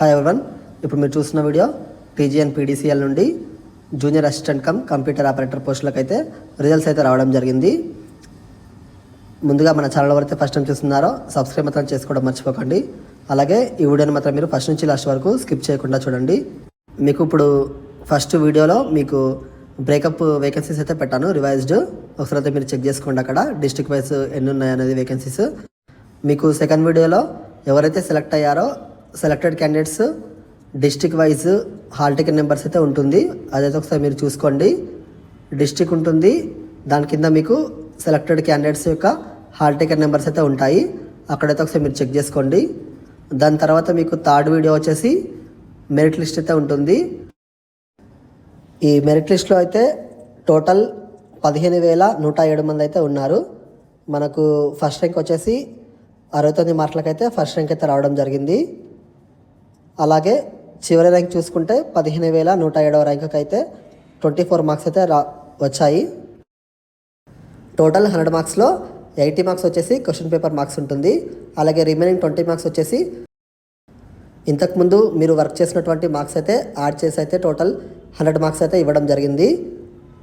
Hi everyone ఇప్పుడు మీరు చూస్తున్న వీడియో పీజీఎన్ పీడీసీఎల్ నుండి junior assistant cum computer operator పోస్టులకు అయితే రిజల్ట్స్ అయితే రావడం జరిగింది. ముందుగా మన ఛానల్ ఎవరైతే ఫస్ట్ టైం చూస్తున్నారో సబ్స్క్రైబ్ మాత్రం చేసుకోవడం మర్చిపోకండి. అలాగే ఈ వీడియోని మాత్రం మీరు ఫస్ట్ నుంచి లాస్ట్ వరకు స్కిప్ చేయకుండా చూడండి. మీకు ఇప్పుడు ఫస్ట్ వీడియోలో మీకు బ్రేకప్ వేకెన్సీస్ అయితే పెట్టాను రివైజ్డ్ ఒకసారి అయితే మీరు చెక్ చేసుకోండి అక్కడ డిస్ట్రిక్ట్ వైజ్ ఎన్ని ఉన్నాయి అనేది వేకెన్సీస్ మీకు సెకండ్ వీడియోలో ఎవరైతే సెలెక్ట్ అయ్యారో selected candidates district wise hall ticket numbers అయితే ఉంటుంది. అదైతే ఒకసారి మీరు చూసుకోండి. డిస్టిక్ ఉంటుంది. దాని కింద మీకు సెలెక్టెడ్ క్యాండిడేట్స్ యొక్క హాల్ టికెట్ నెంబర్స్ అయితే ఉంటాయి. అక్కడైతే ఒకసారి మీరు చెక్ చేసుకోండి. దాని తర్వాత మీకు థర్డ్ వీడియో వచ్చేసి మెరిట్ లిస్ట్ అయితే ఉంటుంది. ఈ మెరిట్ లిస్ట్లో అయితే టోటల్ పదిహేను వేల నూట ఏడు మంది అయితే ఉన్నారు. మనకు ఫస్ట్ ర్యాంక్ వచ్చేసి అరవై తొమ్మిది మార్కులకైతే ఫస్ట్ ర్యాంక్ అయితే రావడం జరిగింది. అలాగే చివరి ర్యాంక్ చూసుకుంటే పదిహేను వేల నూట ఏడవ ర్యాంకుకి అయితే ట్వంటీ ఫోర్ మార్క్స్ అయితే రా వచ్చాయి. టోటల్ హండ్రెడ్ మార్క్స్లో ఎయిటీ మార్క్స్ వచ్చేసి క్వశ్చన్ పేపర్ మార్క్స్ ఉంటుంది. అలాగే రిమైనింగ్ ట్వంటీ మార్క్స్ వచ్చేసి ఇంతకుముందు మీరు వర్క్ చేసినటువంటి మార్క్స్ అయితే యాడ్ చేసి అయితే టోటల్ హండ్రెడ్ మార్క్స్ అయితే ఇవ్వడం జరిగింది.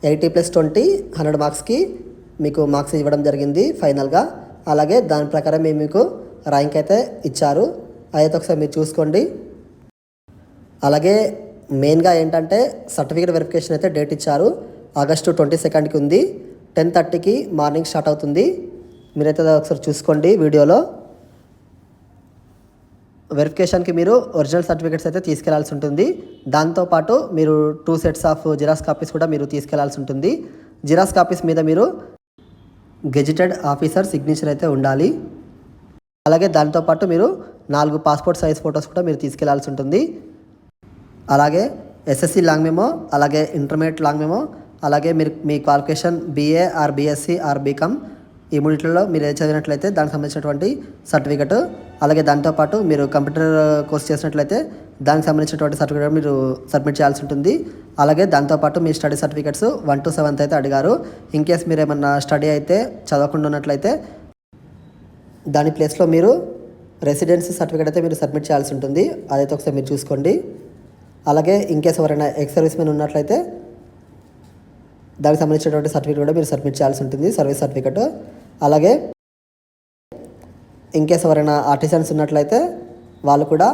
ఎయిటీ ప్లస్ ట్వంటీ హండ్రెడ్ మార్క్స్కి మీకు మార్క్స్ ఇవ్వడం జరిగింది ఫైనల్గా. అలాగే దాని ప్రకారం మేము మీకు ర్యాంక్ అయితే ఇచ్చారు. అయితే ఒకసారి మీరు చూసుకోండి. అలాగే మెయిన్గా ఏంటంటే సర్టిఫికేట్ వెరిఫికేషన్ అయితే డేట్ ఇచ్చారు. ఆగస్టు ట్వంటీ సెకండ్కి ఉంది. టెన్ థర్టీకి మార్నింగ్ స్టార్ట్ అవుతుంది. మీరైతే ఒకసారి చూసుకోండి వీడియోలో. వెరిఫికేషన్కి మీరు ఒరిజినల్ సర్టిఫికేట్స్ అయితే తీసుకెళ్ళాల్సి ఉంటుంది. దాంతోపాటు మీరు two sets of xerox copies కూడా మీరు తీసుకెళ్ళాల్సి ఉంటుంది. జిరాక్స్ కాపీస్ మీద మీరు గెజిటెడ్ ఆఫీసర్ సిగ్నేచర్ అయితే ఉండాలి. అలాగే దాంతోపాటు మీరు నాలుగు పాస్పోర్ట్ సైజ్ ఫొటోస్ కూడా మీరు తీసుకెళ్ళాల్సి ఉంటుంది. అలాగే ఎస్ఎస్సి లాంగ్ మెమో అలాగే ఇంటర్మీడియట్ లాంగ్ మెమో అలాగే మీరు మీ qualification BA or BSc or BCom ఈ మూడిట్లలో మీరు ఏ చదివినట్లయితే దానికి సంబంధించినటువంటి సర్టిఫికెట్ అలాగే దాంతోపాటు మీరు కంప్యూటర్ కోర్స్ చేసినట్లయితే దానికి సంబంధించినటువంటి సర్టిఫికేట్ మీరు సబ్మిట్ చేయాల్సి ఉంటుంది. అలాగే దాంతోపాటు మీ study certificates one to seventh అయితే అడిగారు. ఇన్ కేస్ మీరు ఏమన్నా స్టడీ అయితే చదవకుండా ఉన్నట్లయితే దాని ప్లేస్లో మీరు రెసిడెన్సీ సర్టిఫికేట్ అయితే మీరు సబ్మిట్ చేయాల్సి ఉంటుంది. అదైతే ఒకసారి మీరు చూసుకోండి. అలాగే ఇన్కేస్ ఎవరైనా ఎక్స్ సర్వీస్ మెన్ ఉన్నట్లయితే దానికి సంబంధించినటువంటి సర్టిఫికేట్ కూడా మీరు సబ్మిట్ చేయాల్సి ఉంటుంది సర్వీస్ సర్టిఫికేట్ అలాగే ఇన్కేస్ ఎవరైనా ఆర్టిసన్స్ ఉన్నట్లయితే వాళ్ళు కూడా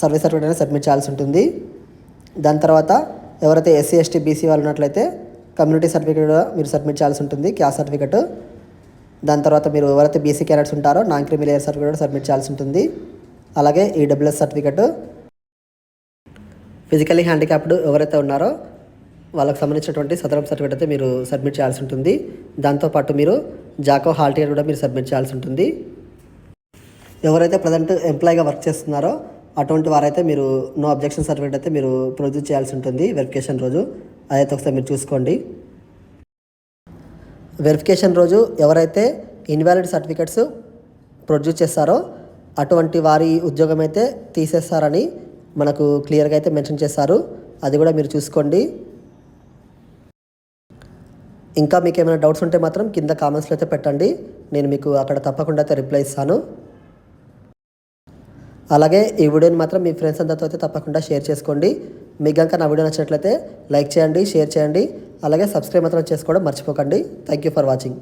సర్వీస్ సర్టిఫికేట్ అనేది సబ్మిట్ చేయాల్సి ఉంటుంది. దాని తర్వాత ఎవరైతే ఎస్సీ ఎస్టీ బీసీ వాళ్ళు ఉన్నట్లయితే కమ్యూనిటీ సర్టిఫికేట్ కూడా మీరు సబ్మిట్ చేయాల్సి ఉంటుంది క్యాస్ట్ సర్టిఫికేట్ దాని తర్వాత మీరు ఎవరైతే బీసీ క్యారెట్స్ ఉంటారో నాన్ క్రిమిలేయర్ సర్టిఫికేట్ కూడా సబ్మిట్ చేయాల్సి ఉంటుంది. అలాగే e EWS certificate physically handicapped ఎవరైతే ఉన్నారో వాళ్ళకి సంబంధించినటువంటి సదరం సర్టిఫికేట్ అయితే మీరు సబ్మిట్ చేయాల్సి ఉంటుంది. దాంతోపాటు మీరు జాకో హాల్ టికెట్ కూడా మీరు సబ్మిట్ చేయాల్సి ఉంటుంది. ఎవరైతే ప్రజెంట్ ఎంప్లాయీగా వర్క్ చేస్తున్నారో అటువంటి వారైతే మీరు నో అబ్జెక్షన్ సర్టిఫికేట్ అయితే మీరు ప్రొడ్యూస్ చేయాల్సి ఉంటుంది వెరిఫికేషన్ రోజు. అదైతే ఒకసారి మీరు చూసుకోండి. వెరిఫికేషన్ రోజు ఎవరైతే ఇన్వాలిడ్ సర్టిఫికెట్స్ ప్రొడ్యూస్ చేస్తారో అటువంటి వారి ఉద్యోగం అయితే తీసేస్తారని మనకు క్లియర్గా అయితే మెన్షన్ చేస్తారు అది కూడా మీరు చూసుకోండి. ఇంకా మీకు ఏమైనా డౌట్స్ ఉంటే మాత్రం కింద కామెంట్స్లో అయితే పెట్టండి. నేను మీకు అక్కడ తప్పకుండా అయితే రిప్లై ఇస్తాను. అలాగే ఈ వీడియోని మాత్రం మీ ఫ్రెండ్స్ అందరితో అయితే తప్పకుండా షేర్ చేసుకోండి. మీకు కనుక నా వీడియో నచ్చినట్లయితే లైక్ చేయండి షేర్ చేయండి. అలాగే సబ్స్క్రైబ్ మాత్రం చేసుకోవడం మర్చిపోకండి. Thank you for watching